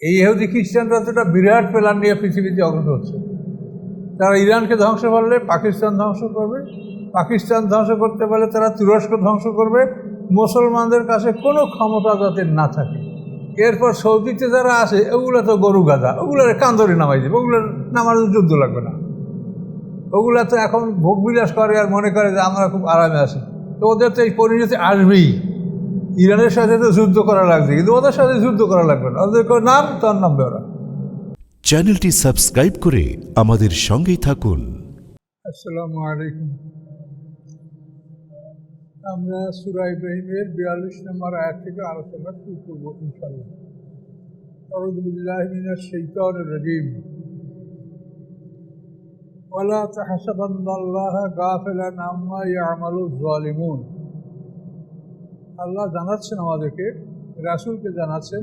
এই ইহুদি খ্রিস্টানরা তো একটা বিরাট প্ল্যান নিয়ে পৃথিবীতে অগ্রসর হচ্ছে। তারা ইরানকে ধ্বংস করলে, পাকিস্তান ধ্বংস করবে। পাকিস্তান ধ্বংস করতে পারলে তারা তুরস্ক ধ্বংস করবে। মুসলমানদের কাছে কোনো ক্ষমতা যাতে না থাকে। এরপর সৌদিতে যারা আসে, ওগুলো তো গরু গাদা ওগুলোর কান্দরে নামাই দেবে। ওগুলোর নামার যুদ্ধ লাগবে না। ওগুলো তো এখন ভোগবিলাস করে আর মনে করে যে আমরা খুব আরামে আছি। তো ওদের তো এই পরিণতি আসবেই। ইরানের সাথে তো যুদ্ধ করা লাগছে কিন্তু ওদের সাথে যুদ্ধ করা লাগবে না। ওদের নাম তার নাম ব্যবহার চ্যানেলটি সাবস্ক্রাইব করে আমাদের সঙ্গেই থাকুন। আসসালামু আলাইকুম। আমরা সুরা ইব্রাহিমের বিয়াল্লিশ নম্বর আয়াত থেকে আলোচনা শুরু করব ইনশাল্লাহ আউযুবিল্লাহি রাজিম। ওয়ালা তাহসাবান্নাল্লাহা গাফিলান আম্মা ইয়ামালুয জালিমুন আল্লাহ জানাচ্ছেন আমাদেরকে, রাসূলকে জানাচ্ছেন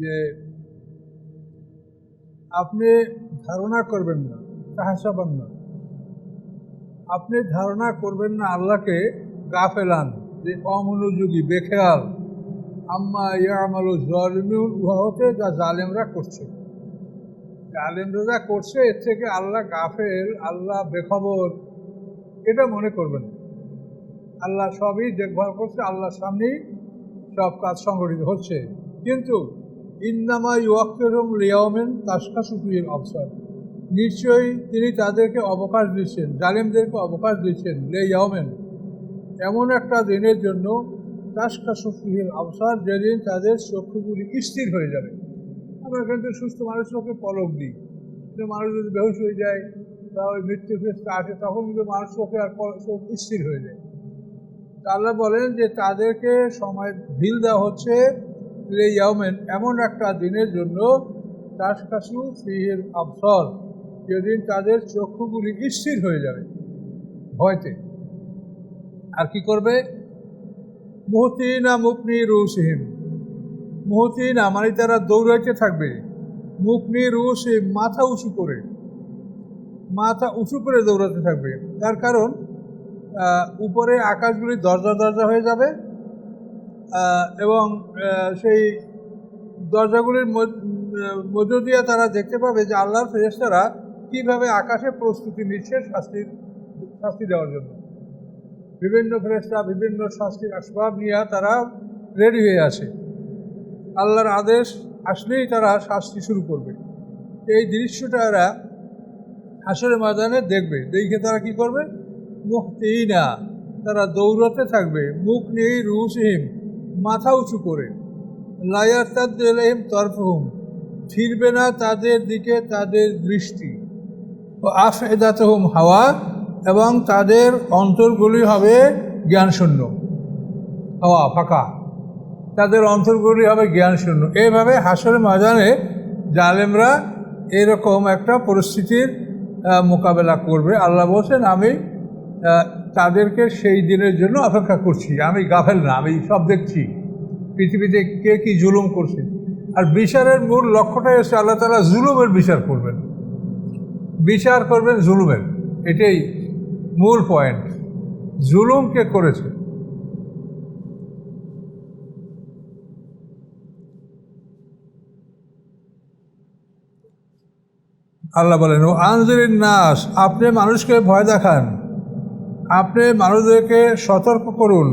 যে আপনি ধারণা করবেন না তাহাসাবান না। আপনি ধারণা করবেন না আল্লাহকে গাফেলান, যে অমনোযোগী, বেখেয়াল। আম্মা ইয়ামালু জলিমুল উহা হতে যা জালেমরা করছে। জালেমরা যা করছে, এর থেকে আল্লাহ গাফেল, আল্লাহ বেখবর, এটা মনে করবেন না। আল্লাহ সবই দেখভাল করছে, আল্লাহর সামনেই সব কাজ সংগঠিত হচ্ছে। কিন্তু ইন্নামা ইউয়াক্কেরম লিয়াওমেন তাসকা সুফির অবসর নিশ্চয়ই তিনি তাদেরকে অবকাশ দিচ্ছেন, জালেমদেরকে অবকাশ দিচ্ছেন লে ইয়াওমেন এমন একটা দিনের জন্য তাসকা সুফির অবসর যেদিন তাদের চক্ষুগুলি স্থির হয়ে যাবে। আমরা কিন্তু সুস্থ মানুষকে পলক দিই। মানুষ যদি বেহুশ হয়ে যায় বা ওই মৃত্যু ফেসটা আসে, তখন কিন্তু মানুষ চোখে আর চোখ স্থির হয়ে যায়। তা আল্লাহ বলেন যে তাদেরকে সময় ঢিল দেওয়া হচ্ছে ইয়াউমেন, এমন একটা দিনের জন্য, তাসকাসু ফিহির আবসর, যেদিন তাদের চক্ষুগুলি স্থির হয়ে যাবে ভয়তে। আর কি করবে? মুহতিনা মুকনি রুসিহিম, মুহতিনা মানে তারা দৌড়াইতে থাকবে। মুকনি রুসিম মাথা উঁচু করে, মাথা উঁচু করে দৌড়াতে থাকবে। তার কারণ উপরে আকাশগুলি দরজা দরজা হয়ে যাবে। এবং সেই দরজাগুলির মধ্য- দিয়ে তারা দেখতে পাবে যে আল্লাহর ফেরেস্তারা কীভাবে আকাশে প্রস্তুতি নিচ্ছে শাস্তির, শাস্তি দেওয়ার জন্য। বিভিন্ন ফেরেস্তা বিভিন্ন শাস্তির আসবাব নিয়ে তারা রেডি হয়ে আছে। আল্লাহর আদেশ আসলেই তারা শাস্তি শুরু করবে। এই দৃশ্যটা এরা হাসরের ময়দানে দেখবে। দেখে তারা কি করবে? মুখতেই না তারা দৌড়াতে থাকবে। মুখ নেই রুসহিম মাথা উঁচু করে। লায়ার তাদ্দিম তরফহুম, ফিরবে না তাদের দিকে তাদের দৃষ্টি। ও আফেদাতহুম হাওয়া, এবং তাদের অন্তরগুলি হবে জ্ঞানশূন্য। হাওয়া, ফাঁকা। তাদের অন্তরগুলি হবে জ্ঞানশূন্য। এইভাবে হাসরের ময়দানে জালেমরা এরকম একটা পরিস্থিতির মোকাবেলা করবে। আল্লাহ বলছেন, আমি তাদেরকে সেই দিনের জন্য অপেক্ষা করছি। আমি গাফেল না, আমি সব দেখছি। পৃথিবীতে কে কি জুলুম করছে। আর বিচারের মূল লক্ষ্যটাই হচ্ছে আল্লাহ তালা জুলুমের বিচার করবেন। বিচার করবেন জুলুমের। এটাই মূল পয়েন্ট জুলুম কে করেছে? আল্লাহ বলেন, ও আনজরিন নাস, আপনি মানুষকে ভয় দেখান। আপনি মানুষদেরকে সতর্ক করুন।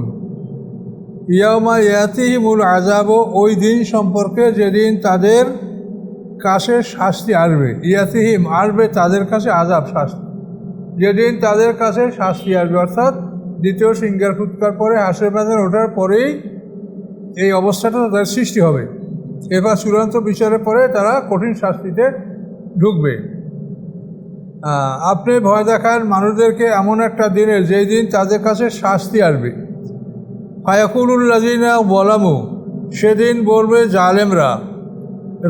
ইয়ামা ইয়াতিহিমুল আজাব ওই দিন সম্পর্কে যেদিন তাদের কাছে শাস্তি আসবে। ইয়াতিহিম, আসবে তাদের কাছে আজাব শাস্তি। যেদিন তাদের কাছে শাস্তি আসবে, অর্থাৎ দ্বিতীয় সিঙ্গার ফুৎকার পরে হাসের বাজার ওঠার পরেই এই অবস্থাটা তাদের সৃষ্টি হবে। এবার চূড়ান্ত বিচারের পরে তারা কঠিন শাস্তিতে ঢুকবে। আপনি ভয় দেখান, মানুষদেরকে এমন একটা দিনে যেই দিন তাদের কাছে শাস্তি আসবে। ফায়াকুলুল্লাজিনা বলামু সেদিন বলবে জালেমরা,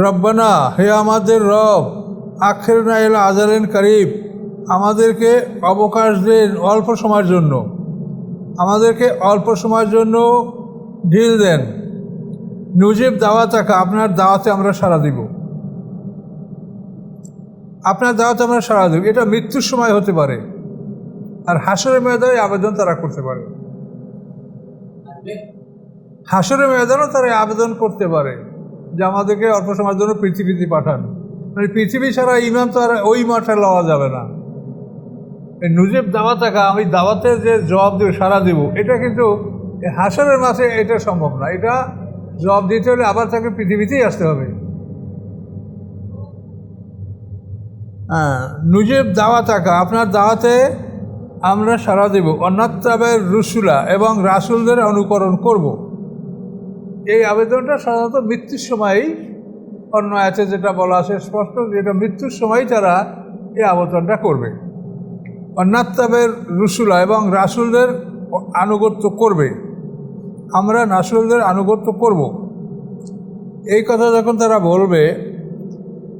রব্বানা, হে আমাদের রব আখের না এলা আজারেন করিব, আমাদেরকে অবকাশ দেন অল্প সময়ের জন্য। আমাদেরকে অল্প সময়ের জন্য ঢিল দেন। নুজিব দাওয়াত থাকা আপনার দাওয়াতে আমরা সাড়া দিব। আপনার দাওয়াতে আমরা সাড়া দেব। এটা মৃত্যুর সময় হতে পারে। আর হাসরের ময়দানে আবেদন তারা করতে পারে। হাসরের ময়দানও তারা আবেদন করতে পারে। যে আমাদেরকে অল্প সময়ের জন্য পৃথিবীতে পাঠান। মানে পৃথিবী ছাড়া ইমাম তো আর ওই মাঠে লওয়া যাবে না। এই নুজেব দাওয়া থাকা আমি দাওয়াতে যে জবাব দেবো সারা দেব, এটা কিন্তু হাসরের মাসে এটা সম্ভব না। এটা জবাব দিতে হলে আবার তাকে পৃথিবীতেই আসতে হবে। নুজেব দাওয়া থাকা আপনার দাওয়াতে আমরা সারা দেব অন্যাত্রাবের রসুলা এবং রাসুলদের অনুকরণ করব। এই আবেদনটা সাধারণত মৃত্যুর সময়ই অন্য আছে যেটা বলা আছে স্পষ্ট যেটা মৃত্যুর সময়ই তারা এই আবেদনটা করবে অন্যাত্রাবের রসুলা এবং রাসুলদের আনুগত্য করবে আমরা রাসুলদের আনুগত্য করব। এই কথা যখন তারা বলবে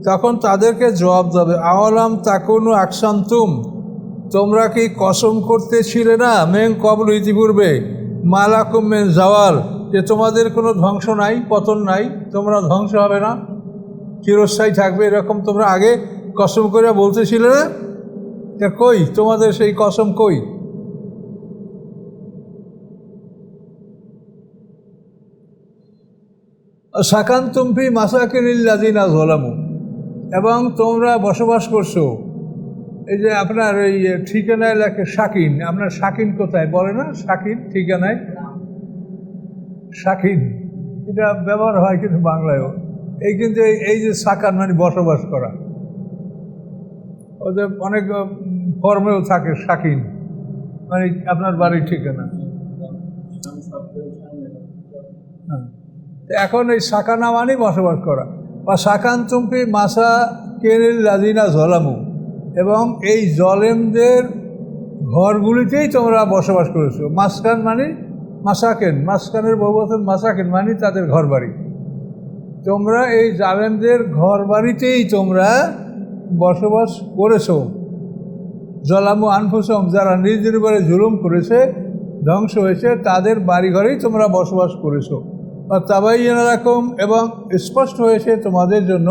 তখন তাদেরকে জবাব দেবে, আওয়ালাম তাকুনু আকসান্তুম, তোমরা কি কসম করতেছিলে না? মেন কবল ইতিপূর্বে, মালাকুম মেন জাওয়াল, যে তোমাদের কোনো ধ্বংস নাই, পতন নাই, তোমরা ধ্বংস হবে না। চিরস্থায়ী থাকবে, এরকম তোমরা আগে কসম করে বলতেছিলে না? তা কই, তোমাদের সেই কসম কই? সাকান তুমফি মাসাকিনিল্লাদিনা জলামু এবং তোমরা বসবাস করছ। এই যে আপনার এই ঠিকানায় লেখে শাকিন। আপনার শাকিন কোথায়? বলে না? শাকিন ঠিকানায়? শাকিন। এটা ব্যবহার হয় কিন্তু বাংলায়ও। এই কিন্তু এই যে সাকান মানে বসবাস করা। ওদের অনেক ফর্মেও থাকে শাকিন। মানে আপনার বাড়ির ঠিকানা। হ্যাঁ। এখন এই সাকানা মানে বসবাস করা। বা সাকান চুম্পি মাসা কেনিল লাদিনা জলামু। এবং এই জলেমদের ঘরগুলিতেই তোমরা বসবাস করেছ। মাসকান মানে মাসাকেন, মাসকানের বহুবচন মাসাকেন মানে তাদের ঘর বাড়ি তোমরা এই জালেমদের ঘর বাড়িতেই তোমরা বসবাস করেছ। জলামু আনফুসম, যারা নিজের উপরে জুলুম করেছে, ধ্বংস হয়েছে, তাদের বাড়িঘরেই তোমরা বসবাস করেছ। বা তাবাইয়ান এবং স্পষ্ট হয়েছে তোমাদের জন্য,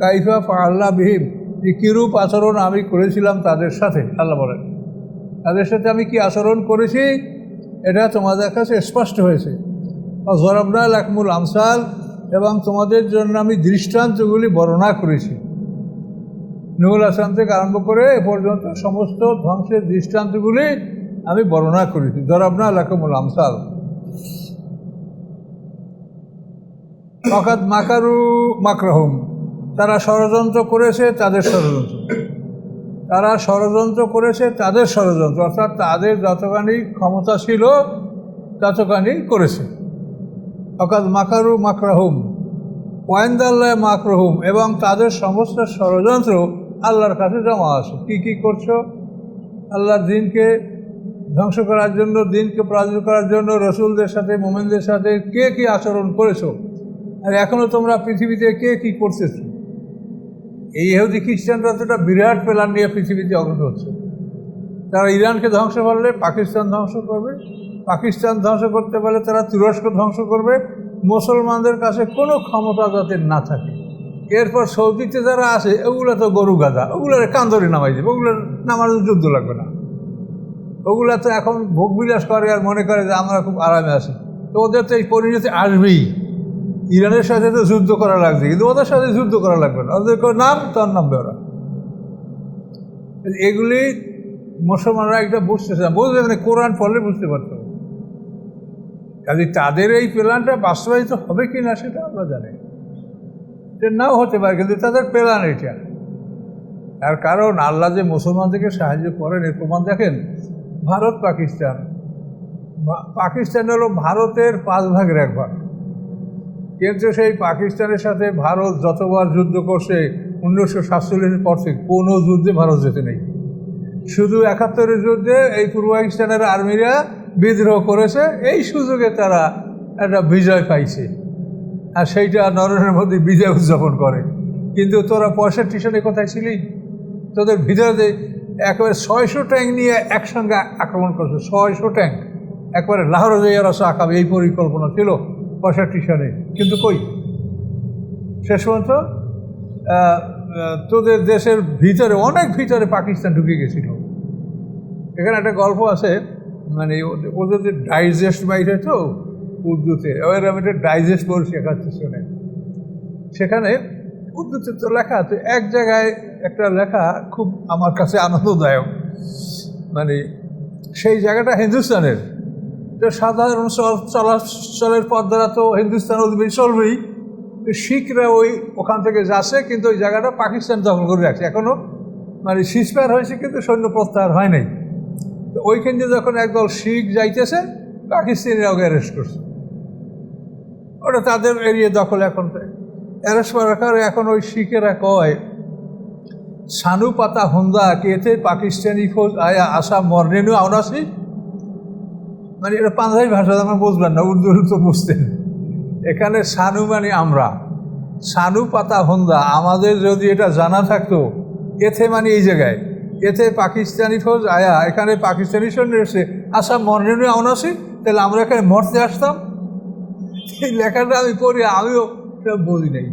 কাইফা আল্লাহ বিহিম, যে কীরূপ আচরণ আমি করেছিলাম তাদের সাথে। আল্লাহ বলেন, তাদের সাথে আমি কি আচরণ করেছি? এটা তোমাদের কাছে স্পষ্ট হয়েছে। জরাবনা লাকমুল আমসাল, এবং তোমাদের জন্য আমি দৃষ্টান্তগুলি বর্ণনা করেছি। নুহুল আসলাম থেকে আরম্ভ করে এ পর্যন্ত সমস্ত ধ্বংসের দৃষ্টান্তগুলি আমি বর্ণনা করেছি। জরাবনা লাকমুল আমসাল। ফকাত মাকারু মাকরহম। তারা ষড়যন্ত্র করেছে তাদের ষড়যন্ত্র। তারা ষড়যন্ত্র করেছে তাদের ষড়যন্ত্র, অর্থাৎ তাদের যতখানি ক্ষমতা ছিল ততখানি করেছে। ফকাত মাকারু মাকরাহুম, ওয়াইন্দাল্লাহ মাকরহুম, এবং তাদের সমস্ত ষড়যন্ত্র আল্লাহর কাছে জমা আছে। কী কী করছ? আল্লাহর দিনকে ধ্বংস করার জন্য, দিনকে পরাজিত করার জন্য রসুলদের সাথে, মোমেনদের সাথে কে কী আচরণ করেছ? আর এখনও তোমরা পৃথিবীতে কে কী করতেছ? এই ইহুদি খ্রিস্টানরা তো একটা বিরাট প্ল্যান নিয়ে পৃথিবীতে অগ্রত হচ্ছে। তারা ইরানকে ধ্বংস করলে পাকিস্তান ধ্বংস করবে। পাকিস্তান ধ্বংস করতে পারলে তারা তুরস্ক ধ্বংস করবে। মুসলমানদের কাছে কোনো ক্ষমতা যাতে না থাকে। এরপর সৌদিতে যারা আসে, ওগুলো তো গরু গাদা ওগুলোর কান্দরি নামাই দেবে। ওগুলোর নামার যুদ্ধ লাগবে না। ওগুলা তো এখন ভোগবিলাস করে আর মনে করে যে আমরা খুব আরামে আছি। তো ওদের তো এই পরিণতি আসবেই। ইরানের সাথে তো যুদ্ধ করা লাগছে, কিন্তু ওদের সাথে যুদ্ধ করা লাগবে না। ওদের নাম, তার নামবে ওরা এগুলি মুসলমানরা একটা বুঝতেছে না। বুঝতে মানে কোরআন পড়লে বুঝতে পারতো কাজে তাদের এই প্ল্যানটা বাস্তবায়িত হবে কি না সেটা আমরা জানি নাও হতে পারে, কিন্তু তাদের প্ল্যান এটা। তার কারণ, আল্লাহ যে মুসলমানদেরকে সাহায্য করেন, এর প্রমাণ দেখেন ভারত পাকিস্তান পাকিস্তান হলো ভারতের পাঁচ ভাগের এক ভাগ। কিন্তু সেই পাকিস্তানের সাথে ভারত যতবার যুদ্ধ করছে, উনিশশো সাতচল্লিশের পর থেকে কোনো যুদ্ধে ভারত যেতে নেই। শুধু একাত্তরের যুদ্ধে এই পূর্ব পাকিস্তানের আর্মিরা বিদ্রোহ করেছে, এই সুযোগে তারা একটা বিজয় পাইছে। আর সেইটা নরেন্দ্র মোদী বিজয় উদযাপন করে। কিন্তু তোরা পঁয়ষট্টি সালে কোথায় ছিলি? তোদের ভিতরে একেবারে ছয়শো ট্যাঙ্ক নিয়ে একসঙ্গে আক্রমণ করছে, ছয়শো ট্যাঙ্ক। একবারে লাহোরে যাইয়া রসা আঁকাবে এই পরিকল্পনা ছিল। পঁয়ষট্টি সালে কিন্তু কই? শেষ পর্যন্ত তোদের দেশের ভিতরে, অনেক ভিতরে পাকিস্তান ঢুকে গেছিল। এখানে একটা গল্প আছে মানে ওদের যে ডাইজেস্ট বাইরে তো, উর্দুতে। এবার আমি একটা ডাইজেস্ট বলছি একাচ্ছে শুনে সেখানে উর্দুতে তো লেখা আছে, এক জায়গায় একটা লেখা খুব আমার কাছে আনন্দদায়ক। মানে সেই জায়গাটা হিন্দুস্তানের। তো সাধারণ চল- চলাচলের পথ দ্বারা তো হিন্দুস্তান অধিবেশ চলবেই। তো শিখরা ওই ওখান থেকে যাচ্ছে, কিন্তু ওই জায়গাটা পাকিস্তান দখল করে রাখছে। এখনও মানে সিজফায়ার হয়েছে, কিন্তু সৈন্য প্রত্যাহার হয় নাই। তো ওইখান যখন একদল শিখ যাইতেছে পাকিস্তানিরা ওকে অ্যারেস্ট করছে। ওটা তাদের এরিয়া দখল এখন। অ্যারেস্ট করার কারণে এখন ওই শিখেরা কয় সানু পাতা হন্দা, কেতে পাকিস্তানি খোঁজ, আয়া আসা মর্নেনু আওনাসি মানে এটা পাঞ্জাবি ভাষা আমরা বুঝবেন না, উর্দু তো বুঝতেন। এখানে সানু মানে আমরা। সানু পাতা হন্দা আমাদের যদি এটা জানা থাকতো, এতে মানে এই জায়গায়। এতে পাকিস্তানি ফৌজ আয়া, এখানে পাকিস্তানি সৈন্য এসে আসাম মর্নেনু আওনাসি তাহলে আমরা এখানে মরতে আসতাম? এই লেখাটা আমি পড়ি, আমিও বুঝি নাই।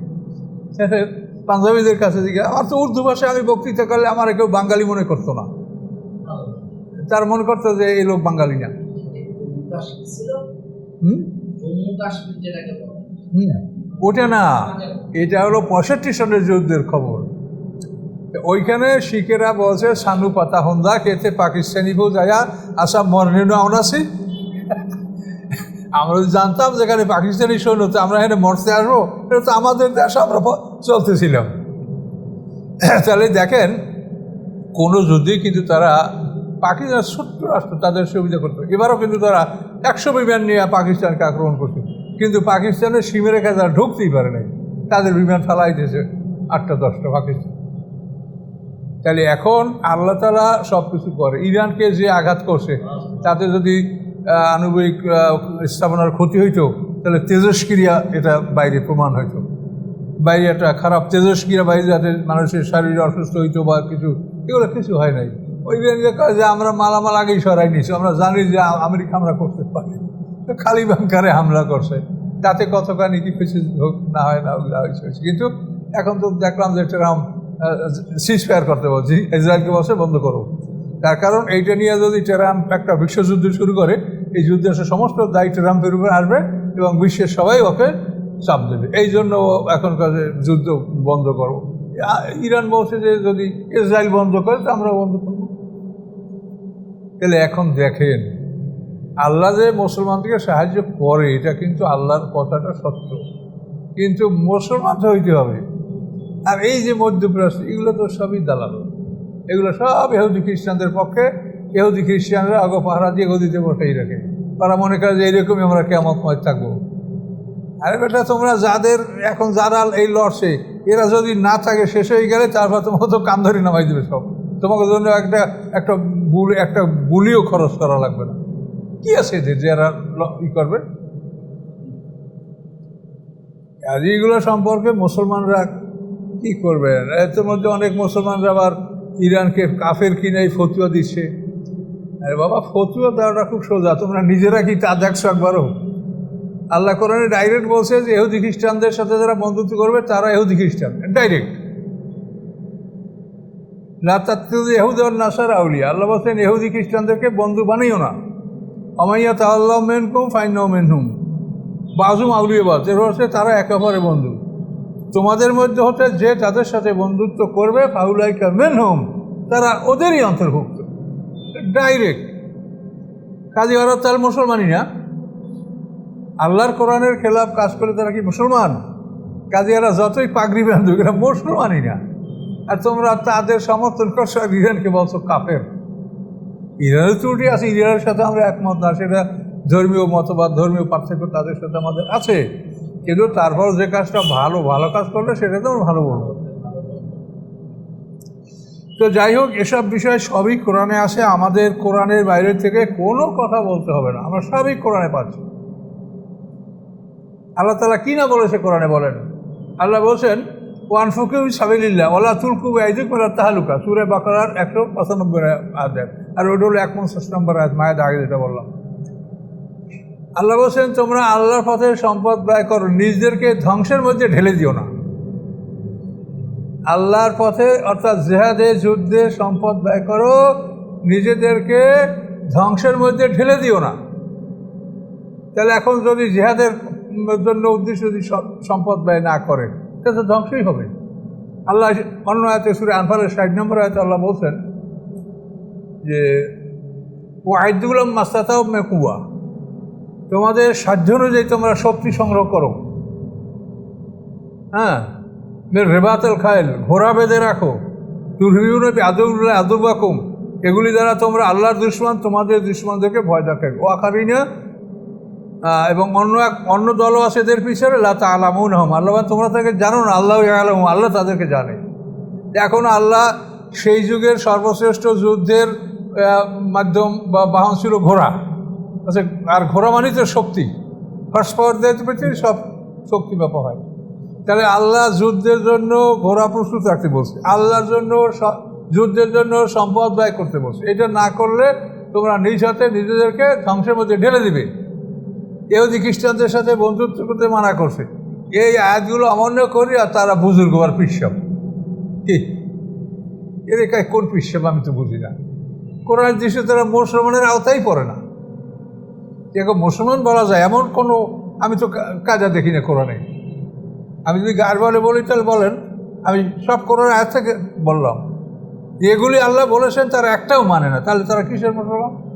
পাঞ্জাবিদের কাছে দিকে আমার তো উর্দু ভাষায় আমি বক্তৃতা করলে আমার কেউ বাঙালি মনে করতো না। তার মনে করতো যে, এই লোক বাঙালি না। ওটা না এটা হলো পঁয়ষট্টি সনের যুদ্ধের খবর। ওইখানে শিখেরা বলছে সানু পাতা হন্দা খেতে পাকিস্তানি বউ যায়া আসাম মর্নেনু আওনাসি আমরা জানতাম যেখানে পাকিস্তানি সৈন্য তো আমরা এখানে মরতে আসব। এটা তো আমাদের দেশ আমরা চলতেছিলাম। তাহলে দেখেন কোনো যুদ্ধে কিন্তু তারা পাকিস্তান ছোট্ট রাষ্ট্র তাদের সুবিধা করতো এবারও কিন্তু তারা একশো বিমান নিয়ে পাকিস্তানকে আক্রমণ করছে। কিন্তু পাকিস্তানের সীমা রেখা তারা ঢুকতেই পারে নাই। তাদের বিমান ফেলাই দিয়েছে আটটা দশটা পাকিস্তান। তাহলে এখন আল্লাহ তালা সব কিছু করে। ইরানকে যে আঘাত করছে তাতে যদি আহ, আণবিক স্থাপনার ক্ষতি হইতো তাহলে তেজস্ক্রিয়া এটা বাইরে প্রমাণ হইতো। বাইরে একটা খারাপ তেজস্ক্রিয়া বাইরে যাতে মানুষের শরীর অসুস্থ হইতো বা কিছু এগুলো কিছু হয় নাই। ওই যে আমরা মালামাল আগেই সরাই নিছি আমরা জানি যে আমেরিকা আমরা করতে পারি। তো খালি বাংকারে হামলা করছে। তাতে কতখানি কি কিছু হোক, না হয় না হয়েছে হয়েছে। কিন্তু এখন তো দেখলাম যে ট্রাম্প সিজ ফায়ার করতে বলছি, ইসরায়েলকে বসে বন্ধ করো। তার কারণ এইটা নিয়ে যদি ট্রাম্প একটা বিশ্বযুদ্ধ শুরু করে, এই যুদ্ধের সে সমস্ত দায়ী ট্রাম্পের উপর আসবে এবং বিশ্বের সবাই ওকে চাপ দেবে। এই জন্য এখনকার যুদ্ধ বন্ধ করব ইরান বলছে যে যদি ইসরায়েল বন্ধ করে, তো আমরা বন্ধ করব। তাহলে এখন দেখেন, আল্লাহ যে মুসলমানদেরকে সাহায্য করে, এটা কিন্তু আল্লাহর কথাটা সত্য। কিন্তু মুসলমান তো হইতে হবে। আর এই যে মধ্যপ্রাচ্য, এগুলো তো সবই দালাল। এগুলো সব এহুদি খ্রিস্টানদের পক্ষে এহুদি খ্রিস্টানরা আগে পাহারা দিয়ে গদিতে বসাই রাখে। তারা মনে করে যে এইরকমই আমরা কেমন থাকব। আরে বেটা, তোমরা যাদের, এখন যারা এই লড়ছে, এরা যদি না থাকে, শেষ হয়ে গেলে তারপর তোমাকে তো কান ধরে নামাই দেবে সব। তোমাকে জন্য একটা একটা গুলি একটা গুলিও খরচ করা লাগবে না। কি আছে যে এরা ই করবে? আর এইগুলো সম্পর্কে মুসলমানরা কি করবে? এর মধ্যে অনেক মুসলমানরা আবার ইরানকে কাফের কিনাই ফতুয়া দিচ্ছে। আরে বাবা, ফতুয়া দেওয়াটা খুব সোজা। তোমরা নিজেরা কি তা দেখছ একবারও? আল্লাহ কোরআনে ডাইরেক্ট বলছে যে এহুদি খ্রিস্টানদের সাথে যারা বন্ধুত্ব করবে, তারা এহুদি খ্রিস্টান। ডাইরেক্ট না তার এহুদ নাসার আউলিয়া, আল্লাহ বলছেন এহুদি খ্রিস্টানদেরকে বন্ধু বানিও না। অমাইয়া তাল্লাহ মেন কুম ফাইন মেন হুম বাজুম আউলিয়া বাজ এর হচ্ছে তারা একেবারে বন্ধু। তোমাদের মধ্যে হতে যে তাদের সাথে বন্ধুত্ব করবে, ফাউলাইকা মেন হোম তারা ওদেরই অন্তর্ভুক্ত। ডাইরেক্ট। কাজী ওরা তার মুসলমানই না। আল্লাহর কোরআনের খেলাফ কাজ করে তারা কি মুসলমান? কাজী এরা যতই পাগড়ি বান্ধব এরা মুসলমানই না। আর তোমরা তাদের সমর্থন করছ আর ইরানকে বলছো কাফের। ইরানের ত্রুটি আছে, ইরানের সাথে আমরা একমত না, সেটা ধর্মীয় মতবাদ, ধর্মীয় পার্থক্য তাদের সাথে আমাদের আছে। কিন্তু তারপর যে কাজটা ভালো ভালো কাজ করলে সেটা তো আমরা ভালো বলব। তো যাই হোক, এসব বিষয় সবই কোরআনে আসে আমাদের কোরআনের বাইরে থেকে কোনো কথা বলতে হবে না, আমরা সবই কোরআনে পাচ্ছি। আল্লাহ তালা কি না বলেছে কোরআনে বলেন? আল্লাহ বলছেন ওয়ান ফকিউ সাবিল্লা ওলা তুলকু আইজুক মেলা তাহালুকা। সুরে বাকার একশো পঁচানব্বই আয়াত আর ওটা হলো এক পঞ্চাশ নম্বর আয়াত, মায়ের আগে যেটা বললাম। আল্লাহ বলছেন, তোমরা আল্লাহর পথে সম্পদ ব্যয় করো, নিজদেরকে ধ্বংসের মধ্যে ঢেলে দিও না। আল্লাহর পথে, অর্থাৎ জেহাদে, যুদ্ধে সম্পদ ব্যয় করো, নিজেদেরকে ধ্বংসের মধ্যে ঢেলে দিও না। তাহলে এখন যদি জেহাদের জন্য উদ্দেশ্য যদি সম্পদ ব্যয় না করে এটা তো ধ্বংসই হবে। আল্লাহ অন্য আয়তে সুরে আনফালের ষাট নম্বর আয়তে আল্লাহ বলছেন যে ও আইদুলাম মাস্তাতাও মেকুয়া। তোমাদের সাধ্য অনুযায়ী তোমরা শক্তি সংগ্রহ করো। হ্যাঁ রেবাতেল খায়েল ঘোড়া বেঁধে রাখো। তুরহিউন আদুল্লাহ আদুবাকুম এগুলি দ্বারা তোমরা আল্লাহর দুশ্মন, তোমাদের দুশ্মনদেরকে ভয় দেখাবে ও আকারিনা এবং অন্য এক, অন্য দলও আছে এদের পিছনে লাতা আলামুন হম আল্লাহ তোমরা তাকে জানো না, আল্লাহ আলম আল্লাহ তাদেরকে জানে। এখন আল্লাহ সেই যুগের সর্বশ্রেষ্ঠ যুদ্ধের মাধ্যম বা বাহন ছিল ঘোড়া। আচ্ছা আর ঘোড়া মানেই তো শক্তি। ফার্স্ট পাওয়ার সব শক্তি ব্যাপার হয়। তাহলে আল্লাহ যুদ্ধের জন্য ঘোড়া প্রস্তুত রাখতে বলছে। আল্লাহর জন্য যুদ্ধের জন্য সম্পদ ব্যয় করতে বলছে। এটা না করলে তোমরা নিজ হাতে নিজেদেরকে ধ্বংসের মধ্যে ঢেলে দিবে। ইহুদি খ্রিস্টানদের সাথে বন্ধুত্ব করতে মানা করছে। এই আয়াতগুলো অমান্য করি আর তারা বুজুর্গ আর পিসাব কি? এদের কাজ কোন পিসাব আমি তো বুঝি না। কোরআন দৃশ্যে তারা মুসলমানের আওতাই পড়ে না। এখন মুসলমান বলা যায় এমন কোনো আমি তো কাজা দেখি না কোরআনে। আমি যদি গার বলে বলি, তাহলে বলেন। আমি সব কোরআন আয়াত থেকে বললাম। এগুলি আল্লাহ বলেছেন, তারা একটাও মানে না। তাহলে তারা কিসের মুসলমান?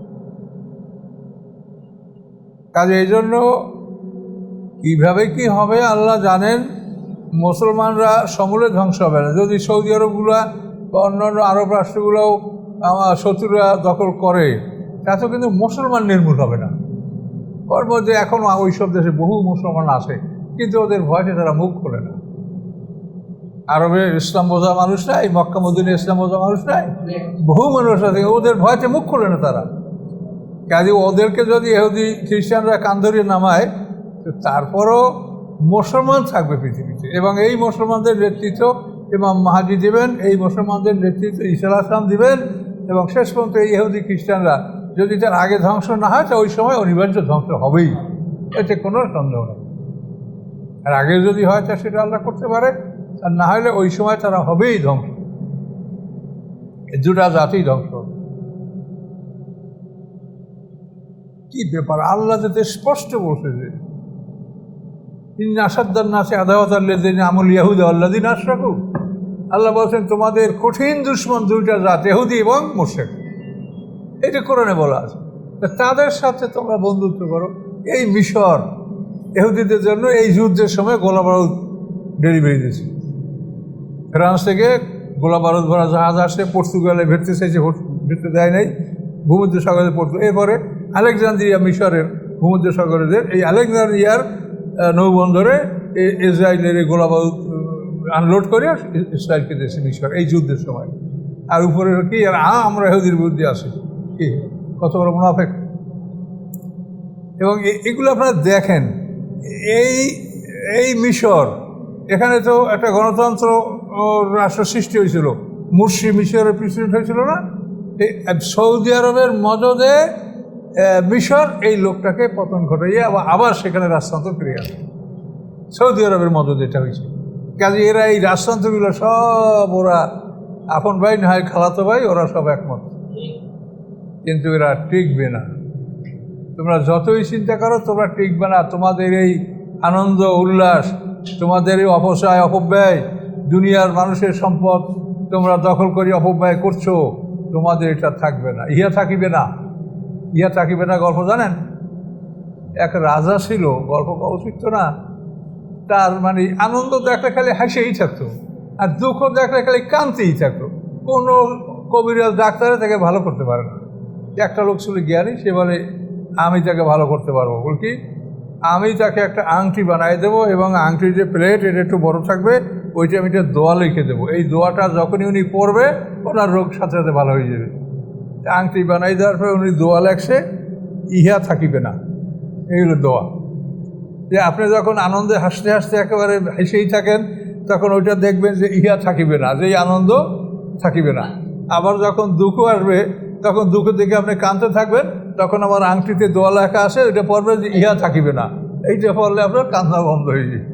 কাজে এই জন্য কীভাবে কি হবে আল্লাহ জানেন, মুসলমানরা সমূলে ধ্বংস হবে না। যদি সৌদি আরবগুলা বা অন্যান্য আরব রাষ্ট্রগুলোও শত্রুরা দখল করে তাতেও কিন্তু মুসলমান নির্মূল হবে না। ওর মধ্যে এখনও ওই সব দেশে বহু মুসলমান আছে, কিন্তু ওদের ভয়তে তারা মুখ খোলে না। আরবে ইসলাম বোঝা মানুষ নাই, মক্কা মদিনে ইসলাম বোঝা মানুষ নাই, বহু মানুষ আছে, ওদের ভয়তে মুখ খোলে না তারা। কাজে ওদেরকে যদি এহুদি খ্রিস্টানরা কান ধরিয়ে নামায়, তো তারপরও মুসলমান থাকবে পৃথিবীতে। এবং এই মুসলমানদের নেতৃত্ব ইমাম মাহাজি দেবেন, এই মুসলমানদের নেতৃত্ব ইসা আসলাম দিবেন, এবং শেষ পর্যন্ত এই ইহুদি খ্রিস্টানরা যদি তার আগে ধ্বংস না হয়, তো ওই সময় অনিবার্য ধ্বংস হবেই। এতে কোনো সন্দেহ নেই। আর আগে যদি হয়, তা সেটা আল্লাহ করতে পারে, আর না হলে ওই সময় তারা হবেই ধ্বংস। দুটা জাতি ধ্বংস। কি ব্যাপার? আল্লাহ যাতে স্পষ্ট বলছে যে, ইন্না আসাদ্দার নাসে আদাওয়াত আল্লাদিন আমল ইয়াহুদ আল্লাদিন আশরাকু। আল্লাহ বলছেন, তোমাদের কঠিন দুশ্মন দুইটা জাত এহুদি এবং মোশেক এটা কোরআনে বলা আছে তাদের সাথে তোমরা বন্ধুত্ব করো। এই মিশর এহুদিদের জন্য এই যুদ্ধের সময় গোলা বারুদ ডেলিভারি দিয়েছে। ফ্রান্স থেকে গোলা বারুদ ভরা জাহাজ আসে, পর্তুগালে ভেটতে চাইছে ভেটতে দেয় নাই ভূমধ্য সাগরে পড়তো। এরপরে আলেকজান্দ্রিয়া মিশরের ভূমধ্য সাগরেদের এই আলেকজান্দ্রিয়ার নৌবন্দরে ইসরায়েলের এই গোলা বারুদ আনলোড করে ইসরায়েলকে দিয়েছে মিশর এই যুদ্ধের সময়। আর উপরে কি, আর আ, আমরা এহুদির বিরুদ্ধে আসি কি, কত বড় মুনাফেক। এবং এগুলো আপনারা দেখেন, এই এই মিশর, এখানে তো একটা গণতন্ত্র রাষ্ট্র সৃষ্টি হয়েছিল। মুর্শি মিশরের প্রেসিডেন্ট হয়েছিল না? সৌদি আরবের মদদে মিশর এই লোকটাকে পতন ঘটাইয়ে আবার আবার সেখানে রাজতন্ত্র ফিরে আসে। সৌদি আরবের মদদে এটা হয়েছে। কাজে এরা এই রাজতন্ত্রগুলো সব ওরা আপন ভাই না হয় খালাতো ভাই, ওরা সব একমত। কিন্তু এরা টিকবে না। তোমরা যতই চিন্তা করো, তোমরা টিকবে না। তোমাদের এই আনন্দ, উল্লাস, তোমাদের এই অপচয়, অপব্যয়, দুনিয়ার মানুষের সম্পদ তোমরা দখল করে অপব্যয় করছ, তোমাদের এটা থাকবে না। ইহা থাকিবে না। ইহা থাকিবে না গল্প জানেন? এক রাজা ছিল, গল্প পাওয়া উচিত তো না। তার মানে আনন্দ দেখলে খালি হাসেই থাকতো, আর দুঃখ দেখলে খালি কানতেই থাকতো। কোনো কবিরাজ ডাক্তারে তাকে ভালো করতে পারে না। একটা লোক ছিল জ্ঞানী, সে বলে, আমি তাকে ভালো করতে পারব। বল কি, আমি তাকে একটা আংটি বানাই দেবো এবং আংটির যে প্লেট এটা একটু বড় থাকবে, ওইটা আমি একটা দোয়া লিখে দেবো। এই দোয়াটা যখনই উনি পড়বে, ওনার রোগ সাথে সাথে ভালো হয়ে যাবে। আংটি বানাই দেওয়ার পরে উনি দোয়া লেখছে, ইহা থাকিবে না। এই হলো দোয়া। যে আপনি যখন আনন্দে হাসতে হাসতে একেবারে হেসেই থাকেন, তখন ওইটা দেখবেন যে ইহা থাকিবে না যে আনন্দ থাকিবে না। আবার যখন দুঃখ আসবে, তখন দুঃখ দেখে আপনি কাঁদতে থাকবেন, তখন আমার আংটিতে দোয়া লেখা আসে ওইটা পড়বে যে ইহা থাকিবে না। এইটা পড়লে আপনার কান্না বন্ধ হয়ে যায়।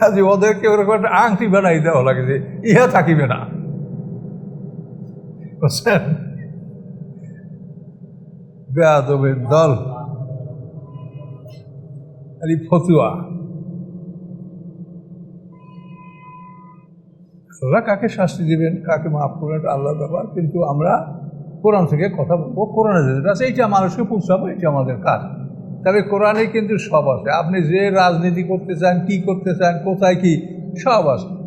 কাজে ওদেরকে ওরকম একটা আংটি বানাই দেওয়া লাগে যে ইহা থাকিবে না। বুঝছেন বেয়াদবের দল। আর ফতুয়া। আল্লাহ কাকে শাস্তি দিবেন, কাকে মাফ করবেন, এটা আল্লাহর ব্যাপার, কিন্তু আমরা কোরআন থেকে কথা বলব। কোরআনে যেটা আছে, এইটা মানুষকে পৌঁছাবো এটা আমাদের কাজ। তবে কোরআনে কিন্তু সব আছে। আপনি যে রাজনীতি করতে চান, কি করতে চান, কোথায় কি, সব আছে।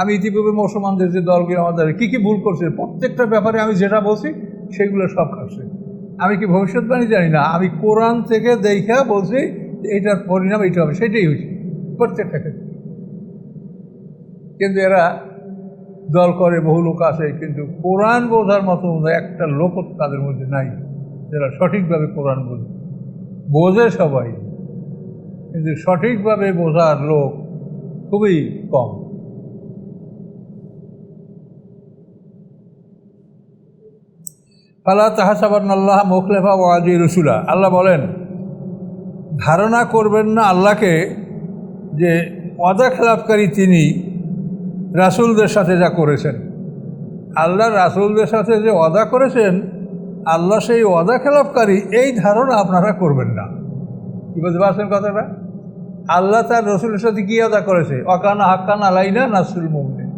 আমি ইতিপূর্বে মুসলমানদের যে দলগুলো আমাদের কী কী ভুল করছে প্রত্যেকটা ব্যাপারে আমি যেটা বলছি, সেগুলো সব খাচ্ছে আমি কি ভবিষ্যৎবাণী জানি না, আমি কোরআন থেকে দেখা বলছি এটার পরিণাম এইটা হবে, সেটাই হয়েছে, প্রত্যেকটা ক্ষেত্রে। কিন্তু এরা দল করে, বহু লোক আসে, কিন্তু কোরআন বোঝার মতো একটা লোক তাদের মধ্যে নাই, যারা সঠিকভাবে কোরআন বোঝে। বোঝে সবাই, কিন্তু সঠিকভাবে বোঝার লোক খুবই কম। ফালা তাহাসাবান আল্লাহ মোখলেফা ওয়াজি রসুলা। আল্লাহ বলেন, ধারণা করবেন না আল্লাহকে যে ওয়াদা খেলাপকারী তিনি রাসুলদের সাথে যা করেছেন। আল্লাহ রাসুলদের সাথে যে ওয়াদা করেছেন, আল্লাহ সেই ওয়াদা খেলাপকারী, এই ধারণা আপনারা করবেন না। কি বুঝতে পারছেন কথাটা? আল্লাহ তার রসুলের সাথে কী ওয়াদা করেছে? অকানা হাক্কান আলাইনা নাসুল মোমেন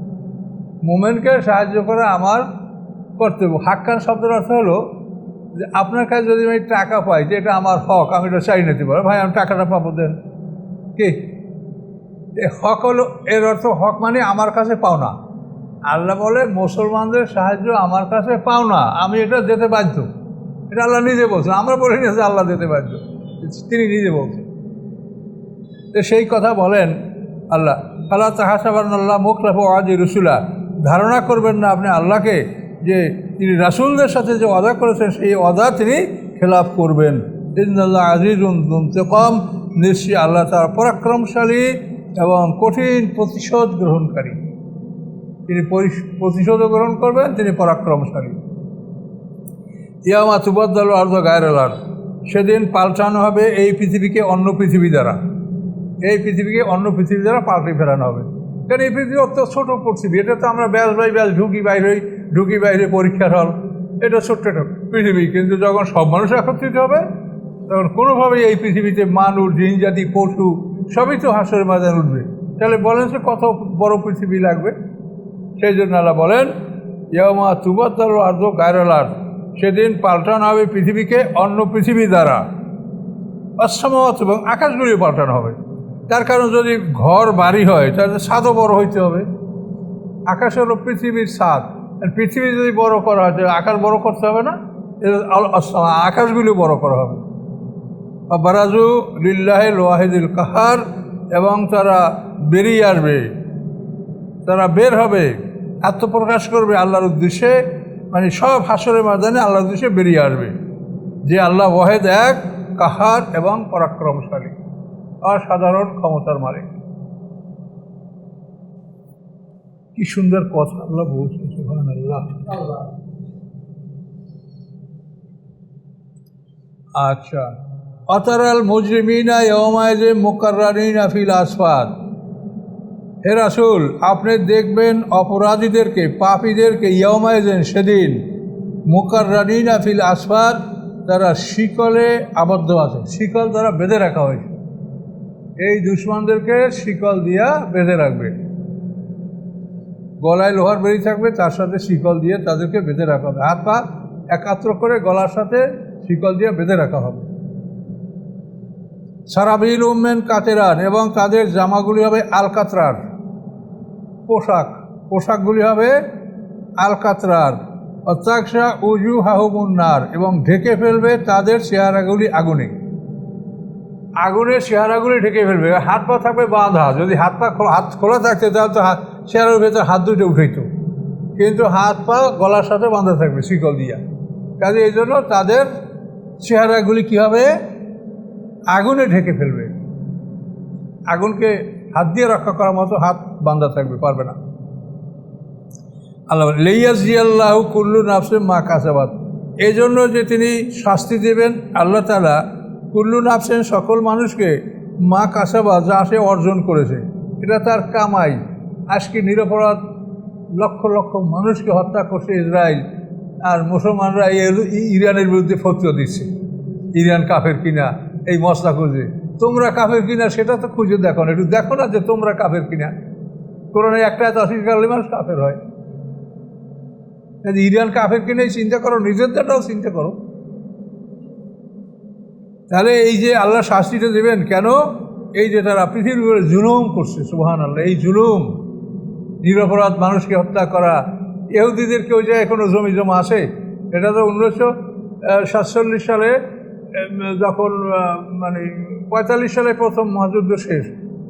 মোমেনকে সাহায্য করা আমার কর্তব্য হাক্কান শব্দের অর্থ হলো যে আপনার কাছে যদি আমি টাকা পাই যে এটা আমার হক, আমি এটা চাই নিতে পারব ভাই, আমি টাকাটা পাবো, দেন। কি? হক হলো, এর অর্থ হক মানে আমার কাছে পাও না। আল্লাহ বলে, মুসলমানদের সাহায্য আমার কাছে পাও না, আমি এটা যেতে বাধ্য। এটা আল্লাহ নিজে বলছেন, আমরা বলি না যে আল্লাহ যেতে বাধ্য। তিনি নিজে বলছেন। তো সেই কথা বলেন আল্লাহ। আল্লাহ তাহাসাবান আল্লাহ মুখলাফ আজ রসুলা ধারণা করবেন না আপনি আল্লাহকে। যে তিনি রাসুলদের সাথে যে অদা করেছেন সেই অদা তিনি খেলাফ করবেন। ইন্দাল্লাহ আজিজুন কম নিশ্চয়ই আল্লাহ তার পরাক্রমশালী এবং কঠিন প্রতিশোধ গ্রহণকারী। তিনি প্রতিশোধও গ্রহণ করবেন তিনি পরাক্রমশালী। ইয়ামা তুবদ্দাল অর্ধ গায়ের আর্থ সেদিন পাল্টানো হবে এই পৃথিবীকে অন্য পৃথিবী দ্বারা। এই পৃথিবীকে অন্য পৃথিবী দ্বারা পাল্টে ফেরানো হবে। কারণ এই পৃথিবী অত ছোটো পৃথিবী। এটা তো আমরা ব্যাস বাই ব্যাস ঢুকি বাইরে হই, ঢুকি বাইরে পরীক্ষার হল। এটা ছোট্ট একটা পৃথিবী, কিন্তু যখন সব মানুষ একত্রিত হবে, তখন কোনোভাবেই এই পৃথিবীতে মানুষ জিনজাতি পশু, সবই তো হাসরের মাঝে উঠবে। তাহলে বলেন সে কত বড় পৃথিবী লাগবে? সেই জন্য আল্লাহ বলেন ইয়মা তুবাত্তার আর্ধ গায়রলার সেদিন পাল্টানো হবে পৃথিবীকে অন্য পৃথিবী দ্বারা। অসমাত এবং আকাশগুলিও পাল্টানো হবে। তার কারণ যদি ঘর বাড়ি হয়, তাহলে ছাদও বড় হইতে হবে। আকাশ হলো পৃথিবীর আর পৃথিবী যদি বড় করা হয় আকাশ বড় করতে হবে না? আকাশগুলি বড় করা হবে। বারাজু লিল্লাহে লোয়াহিদুল কাহার, এবং তারা বেরিয়ে আসবে। তারা বের হবে, আত্মপ্রকাশ করবে আল্লাহর উদ্দেশ্যে মানে সব হাসরের ময়দানে আল্লাহর উদ্দেশ্যে বেরিয়ে আসবে। যে আল্লাহ ওয়াহেদ এক, কাহার এবং পরাক্রমশালী, অসাধারণ ক্ষমতার মালিক। কি সুন্দর কথা আল্লাহ বলছেন সুবহান আল্লাহ আচ্ছা। অতারাল মুজরিমিনা ইয়মায়জে মোকাররানিনা ফিল আসফাদ। হে রাসুল, আপনি দেখবেন অপরাধীদেরকে, পাপীদেরকে ইয়মায়জেন সেদিন মোকাররানিনা ফিল আসফাদ, তারা শিকলে আবদ্ধ আছে। শিকল তারা বেঁধে রাখা হয়েছে। এই দুশ্মনদেরকে শিকল দিয়া বেঁধে রাখবে। গলায় লোহার বেরি থাকবে তার সাথে শিকল দিয়ে তাদেরকে বেঁধে রাখা হবে। হাত পা একাত্র করে গলার সাথে শিকল দিয়ে বেঁধে রাখা হবে। সারাবিল উম্মেন কাতেরান এবং তাদের জামাগুলি হবে আলকাতরার। পোশাক, পোশাকগুলি হবে আলকাতরার। অত্যাকশা উজু হাহুমুন্নার এবং ঢেকে ফেলবে তাদের চেহারাগুলি আগুনে। আগুনের চেহারাগুলি ঢেকে ফেলবে, হাত পা থাকবে বাঁধা। যদি হাত পা হাত খোলা থাকতে, তাহলে তো হাত চেহারার ভেতর হাত দুটো উঠেইত। কিন্তু হাত পা গলার সাথে বাঁধা থাকবে শিকল দিয়া। কাজে এই জন্য তাদের চেহারাগুলি কী হবে আগুনে ঢেকে ফেলবে। আগুনকে হাত দিয়ে রক্ষা করার মতো হাত বাঁধা থাকবে, পারবে না। আল্লাহ লেইয়াস জিয়াল্লাহ কুল্লু নাফসে মা কাসাবাদ এই জন্য যে তিনি শাস্তি দেবেন, আল্লাহ তালা কুল্লু নাফসেন সকল মানুষকে মা কাসাবাদ যা সে অর্জন করেছে। এটা তার কামাই। আজকে নিরপরাধ লক্ষ লক্ষ মানুষকে হত্যা করছে ইসরায়েল আর মুসলমানরা এই ইরানের বিরুদ্ধে ফতুয়া দিচ্ছে। ইরান কাফের কিনা, এই মশলা খুঁজে। তোমরা কাফের কিনা সেটা তো খুঁজে দেখো না। একটু দেখো না যে তোমরা কাফের কিনা। কোরআনে একটা অস্বীকার করলে মানুষ কাফের হয়। ইরান কাফেরকে নিয়ে চিন্তা করো, নিজের দেশটাও চিন্তা করো। তাহলে এই যে আল্লাহ শাস্তিটা দেবেন, কেন? এই যে তারা পৃথিবীর উপরে জুলুম করছে সুবাহান আল্লাহ এই জুলুম, নিরপরাধ মানুষকে হত্যা করা এহুদিদের কেউ যে এখনও জমি জমা আছে? এটা তো উনিশশো সাতচল্লিশ সালে যখন মানে পঁয়তাল্লিশ সালে প্রথম মহাযুদ্ধ শেষ,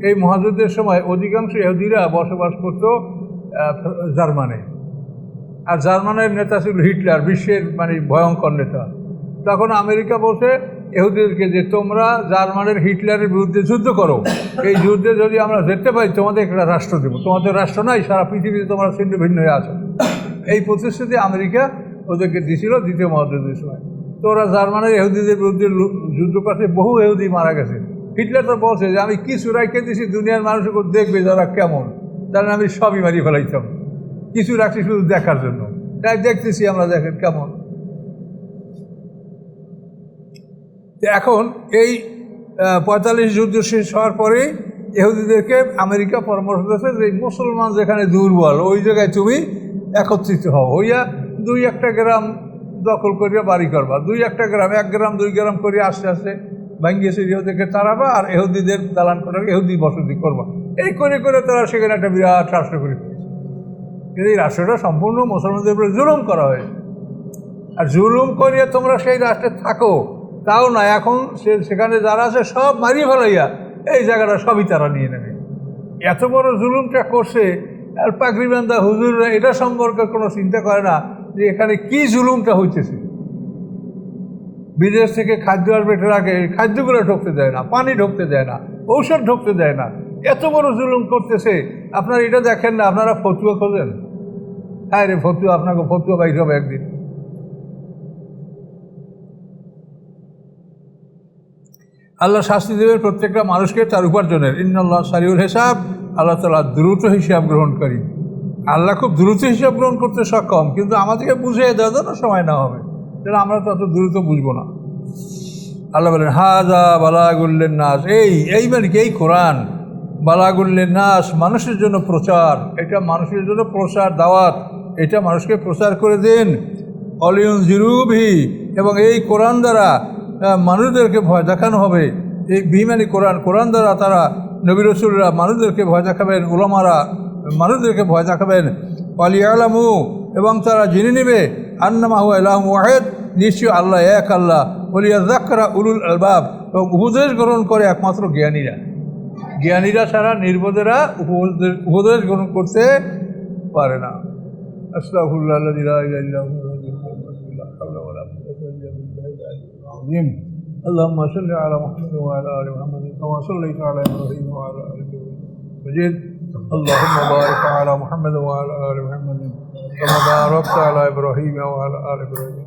এই মহাযুদ্ধের সময় অধিকাংশ এহুদিরা বসবাস করতো জার্মানে। আর জার্মানের নেতা ছিল হিটলার, বিশ্বের মানে ভয়ঙ্কর নেতা। তখন আমেরিকা বলছে এহুদিদেরকে যে তোমরা জার্মানের হিটলারের বিরুদ্ধে যুদ্ধ করো, এই যুদ্ধে যদি আমরা যেতে পারি তোমাদের একটা রাষ্ট্র দেবো। তোমাদের রাষ্ট্র নাই সারা পৃথিবীতে তোমরা ছিন্ন ভিন্ন হয়ে আছো। এই প্রতিশ্রুতি আমেরিকা ওদেরকে দিছিল দ্বিতীয় মহাযুদ্ধের সময়। তো ওরা জার্মানের এহুদিদের বিরুদ্ধে যুদ্ধ করছে, বহু এহুদি মারা গেছে। হিটলার তো বলছে যে, আমি কিছু রাইখে দিছি, দুনিয়ার মানুষকে দেখবে যারা কেমন। তাহলে আমি সবই মারি ফেলাইতাম। কিছু রাখছি শুধু দেখার জন্য। তাই দেখতেছি আমরা দেখেন কেমন। এখন এই পঁয়তাল্লিশ যুদ্ধ শেষ হওয়ার পরেই ইহুদিদেরকে আমেরিকা পরামর্শ দিয়েছে যে মুসলমান যেখানে দুর্বল, ওই জায়গায় তুমি একত্রিত হও। হইয়া দুই একটা গ্রাম দখল করিয়া বাড়ি করবা। দুই একটা গ্রাম, এক গ্রাম, দুই গ্রাম করে আস্তে আস্তে ভাঙ্গিয়েছে ইহুদিকে তাড়াবা আর এহুদিদের দালান করে এহুদি বসতি করবা। এই করে করে তারা সেখানে একটা বিরাট রাষ্ট্র করে কিন্তু এই রাষ্ট্রটা সম্পূর্ণ মুসলমানদের উপরে জুলুম করা হয়েছে। আর জুলুম করিয়া তোমরা সেই রাষ্ট্রে থাকো। তাও না, এখন সে সেখানে যারা আছে সব মারিয়ে ফেলাইয়া এই জায়গাটা সবই তারা নিয়ে নেবে। এত বড় জুলুমটা করছে, আর পাগরিবান্ধা হুজুররা এটা সম্পর্কে কোনো চিন্তা করে না যে এখানে কি জুলুমটা হইতেছে। বিদেশ থেকে খাদ্য আসবে এই খাদ্যগুলো ঢুকতে দেয় না, পানি ঢুকতে দেয় না, ঔষধ ঢুকতে দেয় না। এত বড় জুলুম করতেছে, আপনারা এটা দেখেন না, আপনারা ফতুয়া খোঁজেন। হ্যাঁ রে, ফতুয়া, আপনাকে ফতুয়া বাইর হবে একদিন। আল্লাহ শাস্তি দেবেন প্রত্যেকটা মানুষকে তার উপার্জনের। ইন্নাল্লাহ সারিউল হিসাব। আল্লাহ তালা দ্রুত হিসাব গ্রহণকারী। আল্লাহ খুব দ্রুত হিসাব গ্রহণ করতে সক্ষম, কিন্তু আমাদেরকে বুঝিয়ে দেওয়ার জন্য সময় না হবে। যেন আমরা তত দ্রুত বুঝব না। আল্লাহ বলেন হাজা বালাগুল্লেন নাস এই এই মানে কি? এই কোরআন। বালাগুল্লেন নাস মানুষের জন্য প্রচার। এটা মানুষের জন্য প্রচার, দাওয়াত। এটা মানুষকে প্রচার করে দিন। অলিয়ন জিরুভি এবং এই কোরআন দ্বারা মানুষদেরকে ভয় দেখানো হবে। এই বিমানি কোরআন কোরআন দ্বারা তারা নবী রসুলরা মানুষদেরকে ভয় দেখাবেন, উলামারা মানুষদেরকে ভয় দেখাবেন। আলামু এবং তারা জেনে নেবে আন্নামাহু আল্লাহ ওয়াহেদ নিশ্চয় আল্লাহ এক আল্লাহ। বলিয়া জাকরা উলুল আলবাব, এবং উপদেশ গ্রহণ করে একমাত্র জ্ঞানীরা। জ্ঞানীরা ছাড়া নির্বোধেরা উপদেশ গ্রহণ করতে পারে না। আস্তাগফিরুল্লাহ عظيم اللهم صل على محمد وعلى آل محمد كما صليت على إبراهيم وعلى آل إبراهيم. اللهم بارك على محمد وعلى آل محمد كما باركت على إبراهيم وعلى آل إبراهيم.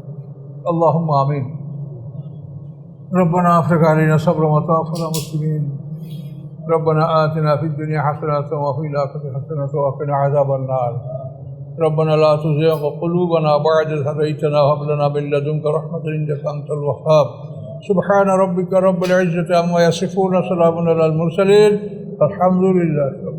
اللهم آمين. ربنا أفرغ علينا صبرا وتوفنا مسلمين ربنا آتنا في الدنيا حسنة وفي الآخرة حسنة وقنا عذاب النار. ربنا لا تزغ قلوبنا بعد إذ هديتنا وهب لنا من لدنك رحمة إنك أنت الوهاب. سبحان ربك رب العزة عما يصفون سلام على المرسلين الحمد لله رب